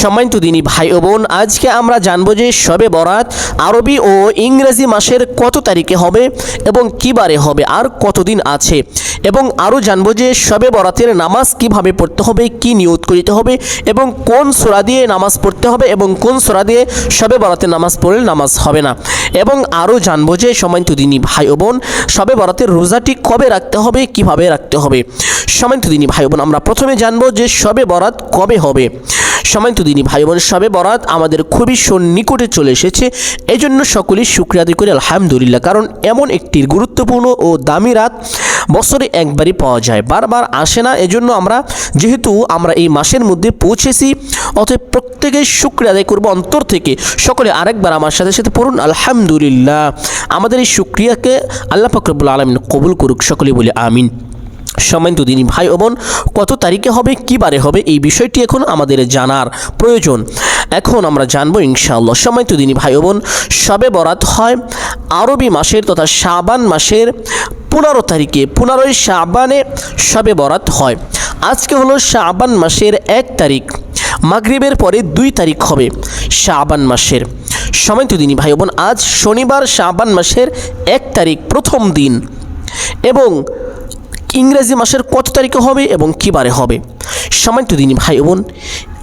সম্মানিত দিনী ভাই ও বোন, আজকে আমরা জানব যে শবে বরাত আরবি ও ইংরেজি মাসের কত তারিখে হবে এবং কী বারে হবে, আর কতদিন আছে। এবং আরও জানব যে শবে বরাতের নামাজ কীভাবে পড়তে হবে, কি নিয়ত করিতে হবে, এবং কোন সোরা দিয়ে নামাজ পড়তে হবে, এবং কোন সোরা দিয়ে শবে বরাতের নামাজ পড়লে নামাজ হবে না। এবং আরও জানব যে সম্মানিত দিনী ভাই ও বোন, শবে বরাতের রোজাটি কবে রাখতে হবে, কীভাবে রাখতে হবে। সম্মানিত দিনী ভাই বোন, আমরা প্রথমে জানব যে শবে বরাত কবে হবে। সম্মানিত দিনী ভাই বোন সবে বরাত, আমাদের খুবই সন্নিকটে চলে এসেছে। এই জন্য সকলেই শুক্রিয়া আদায় করি, আলহামদুলিল্লাহ। কারণ এমন একটি গুরুত্বপূর্ণ ও দামি রাত বছরে একবারই পাওয়া যায়, বারবার আসে না। এজন্য আমরা যেহেতু আমরা এই মাসের মধ্যে পৌঁছেছি, অতএব প্রত্যেকে শুক্রিয়া আদায় করব অন্তর থেকে। সকলে আরেকবার আমার সাথে সাথে পড়ুন, আলহামদুলিল্লাহ। আমাদের এই শুক্রিয়াকে আল্লাহ ফকরবুল আলমিন কবুল করুক সকলে বলে আমিন। সম্মানিত দিনী ভাই ও বোন, কত তারিখে হবে, কী বারে হবে, এই বিষয়টি এখন আমাদের জানার প্রয়োজন। এখন আমরা জানব ইনশাআল্লাহ। সম্মানিত দিনী ভাই ও বোন, সবে বরাত হয় আরবি মাসের তথা শাবান মাসের পনেরো তারিখে, পনেরোই শাবানে সবে বরাত হয়। আজকে হলো শাবান মাসের এক তারিখ। মাগরিবের পরে দুই তারিখ হবে শাবান মাসের। সম্মানিত দিনী ভাই বোন, আজ শনিবার শাবান মাসের এক তারিখ প্রথম দিন। এবং ইংরেজি মাসের কত তারিখে হবে এবং কী বারে হবে? সম্মানিত দিন ভাই বোন,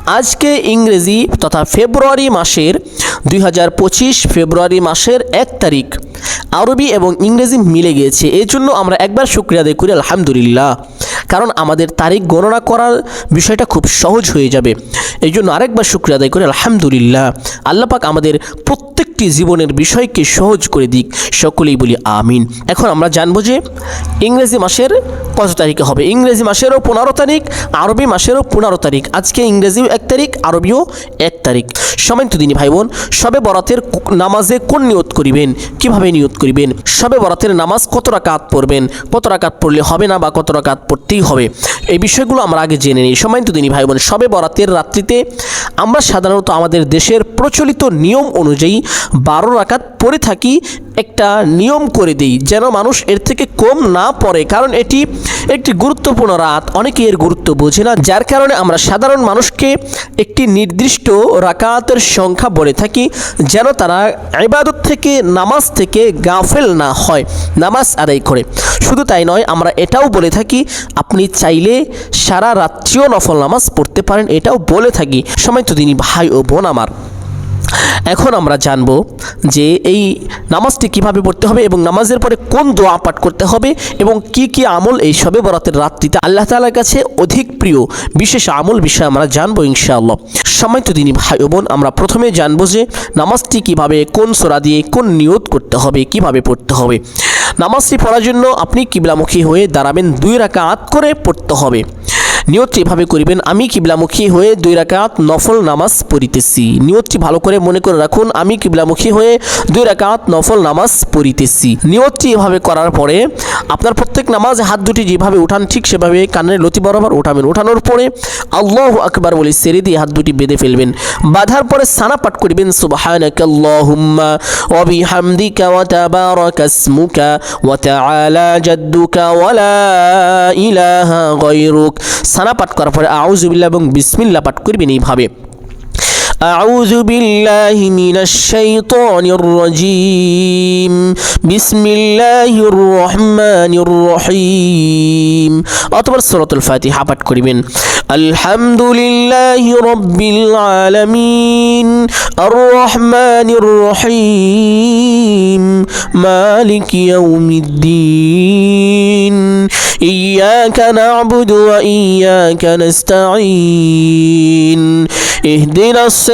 আজকে ইংরেজি তথা ফেব্রুয়ারি মাসের দুই হাজার পঁচিশ ফেব্রুয়ারি মাসের এক তারিখ আরবি এবং ইংরেজি মিলে গিয়েছে। এই জন্য আমরা একবার শুক্রিয়া আদায় করি, আলহামদুলিল্লাহ। কারণ আমাদের তারিখ গণনা করার বিষয়টা খুব সহজ হয়ে যাবে। এই জন্য আরেকবার শুক্রিয়া আদায় করি, আলহামদুলিল্লাহ। আল্লাপাক আমাদের প্রত্যেকটি জীবনের বিষয়কে সহজ করে দিক। সকলেই বলি আমিন। এখন আমরা জানব যে ইংরেজি মাসের কত তারিখে হবে? ইংরেজি মাসেরও পনেরো তারিখ, আরবি মাসেরও পনেরো তারিখ। আজকে ইংরেজিও এক তারিখ, আরবিও এক তারিখ। সবাই তো দিনী ভাই বোন, সবে বরাতের নামাজে কোন নিয়ত করিবেন? কীভাবে নিয়ত করিবেন? সবে বরাতের নামাজ কত রাকাত পড়বেন? কত রাকাত পড়লে হবে না বা কত রাকাত পড়তেই হবে। এই বিষয়গুলো আমরা আগে জেনে নিই। সময় তো তিনি ভাই বোন সবে বরাতের রাত্রিতে আমরা সাধারণত আমাদের দেশের প্রচলিত নিয়ম অনুযায়ী বারো রাকাত পড়ে থাকি একটা নিয়ম করে দিই, যেন মানুষ এর থেকে কম না পড়ে। কারণ এটি একটি গুরুত্বপূর্ণ রাত, অনেকে এর গুরুত্ব বোঝে না, যার কারণে আমরা সাধারণ মানুষকে একটি নির্দিষ্ট রাকাতের সংখ্যা বলে থাকি, যেন তারা ইবাদত থেকে, নামাজ থেকে গাফেল না হয়, নামাজ আদায় করে। শুধু তাই নয়, আমরা এটাও বলে থাকি, আপনি চাইলে সারা রাত্রিও নফল নামাজ পড়তে পারেন, এটাও বলে থাকি। সময় তো তিনি ভাই ও বোন আমার। এখন আমরা জানব যে এই নামাজটি কীভাবে পড়তে হবে এবং নামাজের পরে কোন দোয়া পাঠ করতে হবে এবং কি কি আমল এই সবে বরাতের রাত্রিতে আল্লাহ তালার কাছে অধিক প্রিয় বিশেষ আমল বিষয়ে আমরা জানব ইনশাআল্লাহ। সময় তো দিনী ভাই বোন, আমরা প্রথমে জানব যে নামাজটি কীভাবে, কোন সোরা দিয়ে কোন নিয়ত করতে হবে, কীভাবে পড়তে হবে। নামাজটি পড়ার জন্য আপনি কিবলামুখী হয়ে দাঁড়াবেন দুই রাকাত করে পড়তে হবে। নিয়তটি এভাবে করিবেন, আমি কিবলামুখী হয়ে দুই রাকাত নফল নামাজ পড়িতেছি। নিয়তটি ভালো করে মনে করে রাখুন, আমি কিবলামুখী হয়ে দুই রাকাত নফল নামাজ পড়িতেছি। নিয়তটি এভাবে করার পরে আপনার প্রত্যেক নামাজ হাত দুটি যেভাবে উঠান, ঠিক সেভাবে কানের লতি বরাবর উঠাবেন। উঠানোর পরে আল্লাহ আকবার বলে সেরে দিয়ে হাত দুটি বেঁধে ফেলবেন। বাঁধার পরে সানা পাঠ করিবেন সুবহানাকা আল্লাহুম্মা ওয়া বিহামদিকা ওয়া তাবারাকা ইসমুকা ওয়া তাআলা সানা পাঠ করার পরে আউযুবিল্লাহ এবং বিসমিল্লাহ পাঠ করবেন এইভাবে। أعوذ بالله من الشيطان الرجيم بسم الله الرحمن الرحيم অতবার সূরাতুল ফাতিহা পাঠ করিবেন الحمد لله رب العالمين الرحمن الرحيم مالك يوم الدين إياك نعبد وإياك نستعين اهدنا الصراط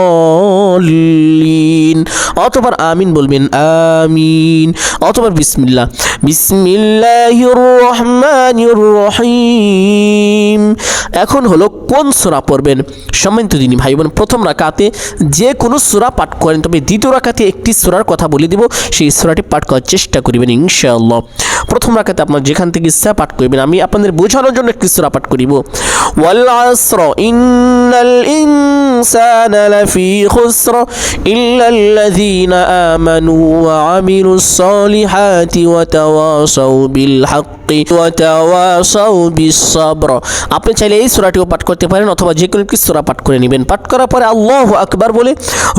অতবার আমিন বলবেন, আমিন। অতবার বিসমিল্লাহ। বিসমিল্লাহির রহমানির রহিম এখন হলো কোন সূরা পড়বেন? সম্মানিত দিনী ভাই বোন প্রথম রাকাতে যে কোনো সূরা পাঠ করেন, তবে দ্বিতীয় রাকাতে একটি সূরার কথা বলে দিব, সেই সূরাটি পাঠ করার চেষ্টা করবেন ইনশাআল্লাহ। প্রথম রাকাতে আপনার যেখান থেকে ইচ্ছা পাঠ করবেন, আমি আপনাদের বোঝানোর জন্য একটি সূরা পাঠ করিব। ওয়াল আসর ইন্নাল ইনসানা লাফি خسر إلا الذين آمنوا وعملوا الصالحات وتواصوا بالحق وتواصوا بالصبر আপনি চাইলে এই সূরাটিও পাঠ করতে পারেন অথবা যে কোনো একটি সূরা পাঠ করে নেবেন পাঠ করার পরে আল্লাহু আকবার বলে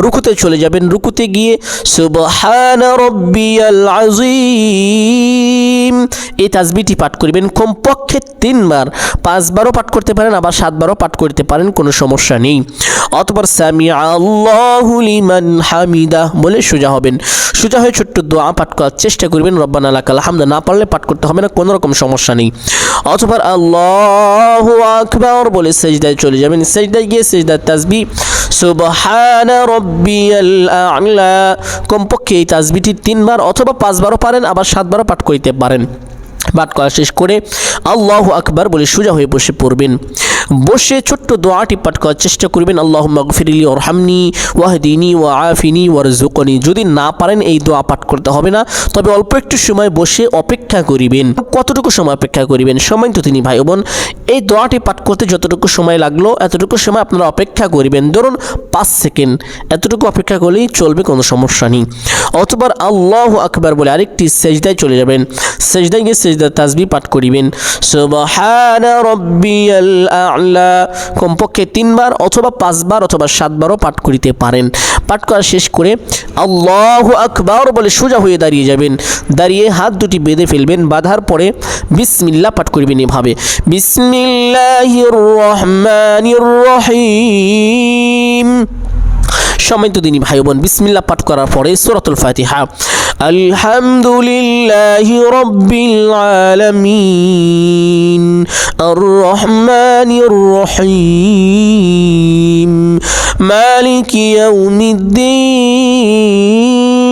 রুকুতে চলে যাবেন রুকুতে গিয়ে সুবহান রব্বিয়াল আজিম এই তাসবিহটি পাঠ করবেন কমপক্ষে তিনবার পাঁচবারও পাঠ করতে পারেন আবার সাতবারও পাঠ করতে পারেন কোনো সমস্যা নেই অতবার সামি আল্লাহু লিমান হামিদা। বলে সোজা হবেন। সোজা হয়ে ছোট্ট দোয়া পাঠ করার চেষ্টা করবেন। রব্বানা লাকাল হামদা। না পারলে পাঠ করতে হবে না, কোনো রকম সমস্যা নেই। অথবা আল্লাহ আকবার বলে সেজদায় চলে যাবেন। সেজদায় গিয়ে সেজদার তাসবি, সুবহান রব্বিয়াল আ'লা। কমপক্ষে এই তাসবিটি তিনবার অথবা পাঁচবারও পারেন, আবার সাতবারও পাঠ করতে পারেন। পাঠ করা শেষ করে আল্লাহ আকবার বলে সোজা হয়ে বসে পড়বেন। বসে ছোট্ট দোয়াটি পাঠ করার চেষ্টা করবেন। আল্লাহ মগফিরিলি ওরহামনি ওয়াহদিনী ওয়া আফিনি ওয়ারজুকনি যদি না পারেন, এই দোয়া পাঠ করতে হবে না। তবে অল্প একটু সময় বসে অপেক্ষা করিবেন। কতটুকু সময় অপেক্ষা করিবেন? সময় তো তিনি ভাই বোন। এই দোয়াটি পাঠ করতে যতটুকু সময় লাগল, এতটুকু সময় আপনারা অপেক্ষা করিবেন। ধরুন, পাঁচ সেকেন্ড। এতটুকু অপেক্ষা করলেই চলবে, কোনো সমস্যা নেই। অথবা আল্লাহ আকবার বলে আরেকটি সেজদায় চলে যাবেন। সেজদায় গিয়ে সেজদা তাসবি পাঠ করিবেন। সুবহান রব্বিয়াল আ'লা কমপক্ষে তিনবার অথবা পাঁচবার অথবা সাতবারও পাঠ করিতে পারেন। পাঠ করা শেষ করে আল্লাহ আকবর বলে সোজা হয়ে দাঁড়িয়ে যাবেন। দাঁড়িয়ে হাত দুটি বেঁধে ফেলবেন, বাঁধার পরে বিসমিল্লা পাঠ করবেন এভাবে। বিসমিল্লাহ রহমান রহিম। সম্মানিত দিনী ভাই বোন, বিসমিল্লাহ পাঠ করার পরে সূরাতুল ফাতিহা। আলহামদুলিল্লাহি রাব্বিল আলামিন আর রহমানির রহিম, মালিকি ইয়াউমিদ্দিন।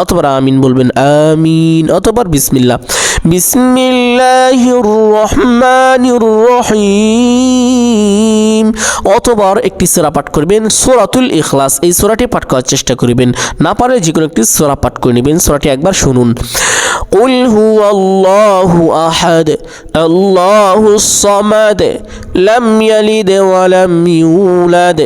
অতবার আমিন বলবেন আমিন অতবার বিসমিল্লাহ বিসমিল্লাহির রহমানির রহিম অতবার একটি সূরা পাঠ করবেন সূরাতুল ইখলাস এই সূরাটি পাঠ করার চেষ্টা করবেন না পারলে যে কোনো একটি সূরা পাঠ করে নেবেন সূরাটি একবার শুনুন قل هو الله أحد الله الصمد لم يلد ولم يولد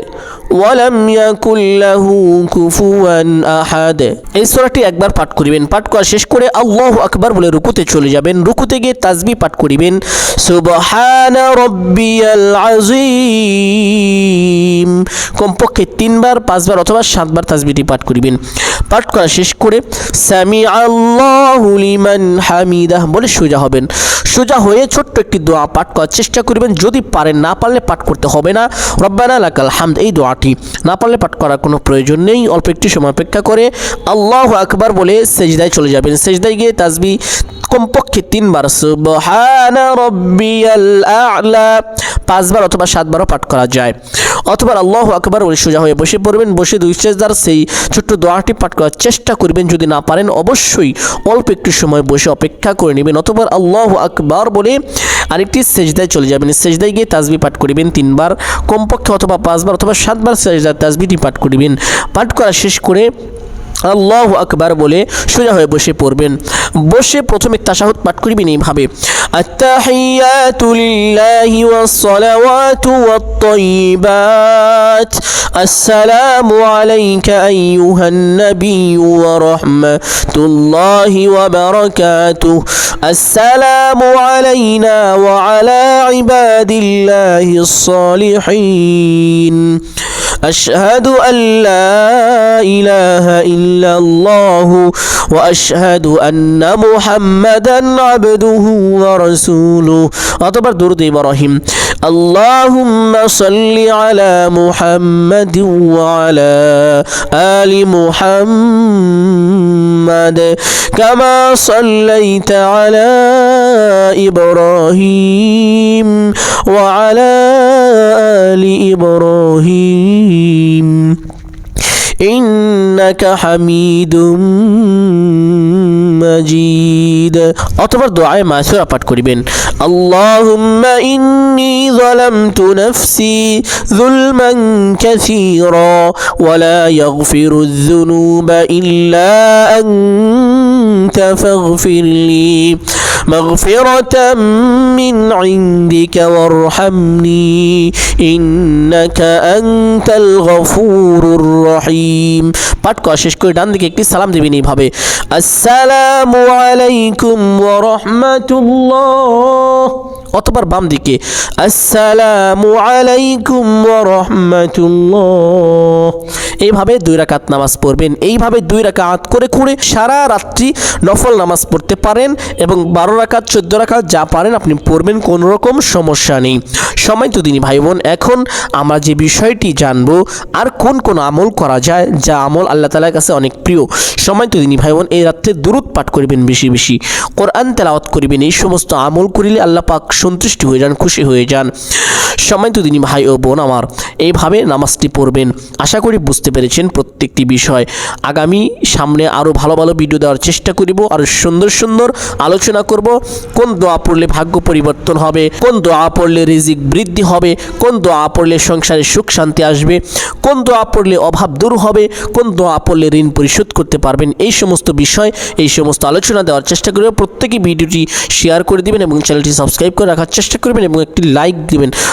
ওয়ালাম ইয়াকুল লাহু কুফুয়ান আহাদ। এই সূরাটি একবার পাঠ করিবেন। পাঠ করা শেষ করে আল্লাহু আকবার বলে রুকুতে চলে যাবেন। রুকুতে গিয়ে তাসবিহ পাঠ করিবেন। সুবহানা রাব্বিয়াল আযীম। কমপক্ষে তিনবার, পাঁচবার অথবা সাতবার তাসবিহটি পাঠ করিবেন। পাঠ করা শেষ করে সামি আল্লাহু লিমান হামিদাহ বলে সোজা হবেন। সোজা হয়ে ছোট্ট একটি দোয়া পাঠ করার চেষ্টা করবেন। যদি পারেন, না পারলে পাঠ করতে হবে না। রব্বানা লাকাল হামদ, এই দোয়াটি। না পারলে পাঠ করার কোনো প্রয়োজন নেই। অল্প একটু সময় অপেক্ষা করে আল্লাহ আকবার বলে সেজদায় চলে যাবেন। সেজদায় গিয়ে তাসবি কমপক্ষে তিনবার। সুবহানা রব্বিয়াল আ'লা। পাঁচবার অথবা সাতবারও পাঠ করা যায়। অথবা আল্লাহ আকবার বলে সোজা হয়ে বসে পড়বেন, বসে দুই সেজদার সেই ছোট্ট দোয়াটি পাঠ করার চেষ্টা করবেন। যদি না পারেন, অবশ্যই অল্প একটু সময় বসে অপেক্ষা করে নেবেন। অথবা আল্লাহ আকবার বলে আরেকটি সেজদায় চলে যাবেন। সেজদায় গিয়ে তাজবি পাঠ করিবেন তিনবার, কমপক্ষে অথবা পাঁচবার অথবা সাতবার সেজদার তাজবিটি পাঠ করিবেন। পাঠ করা শেষ করে আল্লাহ আকবার বলে সোজা হয়ে বসে পড়বেন বসে প্রথমে তাশাহুদ পাঠ করিবেন এইভাবে التحيات لله والصلوات والطيبات السلام عليك أيها النبي ورحمة الله وبركاته السلام علينا وعلى عباد الله الصالحين أشهد أن لا إله إلا الله وأشهد أن محمدا عبده ورسوله. أطبر درد إبراهيم. اللهم صل على محمد وعلى آل محمد كما صليت على إبراهيم وعلى آل إبراهيم. إنك حميد মাজিদ অথবা দোয়ায় মাসুরা পাঠ করিবেন আল্লাহুম্মা ইন্নী যালামতু নাফসি যুলমান কাসীরা ওয়ালা ইয়াগফিরু যুনুবা ইল্লা আনতা ফাগফিরলি مغفرة من عندك وارحمني إنك أنت الغفور الرحيم পাঠ করা শেষ করে ডান দিকে একটি সালাম দিবেন এইভাবে আসসালামু আলাইকুম ওয়া রাহমাতুল্লাহ অতবার বাম দিকে, আসসালামু আলাইকুম রাহমাতুল্লাহ। এইভাবে দুই রাকাত নামাজ পড়বেন। এইভাবে দুই রাকাত করে করে সারা রাত্রি নফল নামাজ পড়তে পারেন এবং বারো রাকাত, চোদ্দ রাকাত যা পারেন আপনি পড়বেন, কোনো রকম সমস্যা নেই। সময় তো দিনী ভাই বোন এখন আমরা যে বিষয়টি জানব, আর কোন কোন আমল করা যায়, যা আমল আল্লাহ তালার কাছে অনেক প্রিয়। সময় তো দিনী ভাই বোন এই রাত্রে দূরত পাঠ করিবেন বেশি বেশি, কোরআন তেলাওয়াত করিবেন, এই সমস্ত আমল করিলে আল্লাহ পাক সন্তুষ্টি হয়ে যান খুশি হয়ে যান। সময় তো দিনী ভাই ও বোন আমার, এইভাবে নামাজটি পড়বেন। আশা করি বুঝতে পেরেছেন প্রত্যেকটি বিষয়। আগামী সামনে আরও ভালো ভালো ভিডিও দেওয়ার চেষ্টা করিব আরও সুন্দর সুন্দর আলোচনা করব। কোন দোয়া পড়লে ভাগ্য পরিবর্তন হবে, কোন দোয়া পড়লে রিজিক বৃদ্ধি হবে, কোন দোয়া পড়লে সংসারে সুখ শান্তি আসবে, কোন দোয়া পড়লে অভাব দূর হবে, কোন দোয়া পড়লে ঋণ পরিশোধ করতে পারবেন, এই সমস্ত বিষয়, এই সমস্ত আলোচনা দেওয়ার চেষ্টা করবে। প্রত্যেকেই ভিডিওটি শেয়ার করে দিবেন এবং চ্যানেলটি সাবস্ক্রাইব করে রাখার চেষ্টা করবেন এবং একটি লাইক দিবেন।